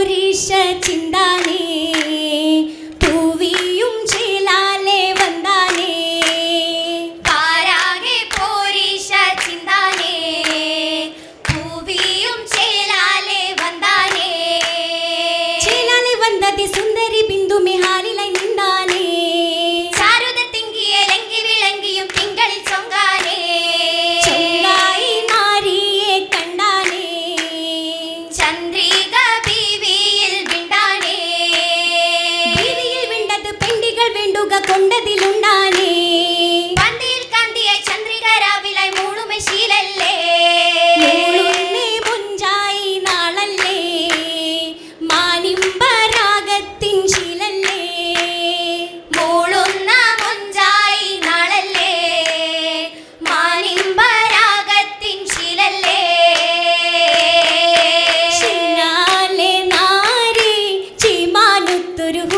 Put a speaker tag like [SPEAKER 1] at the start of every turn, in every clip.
[SPEAKER 1] പോരിഷ ചിന്താനേ торгуй.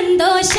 [SPEAKER 1] സന്തോഷ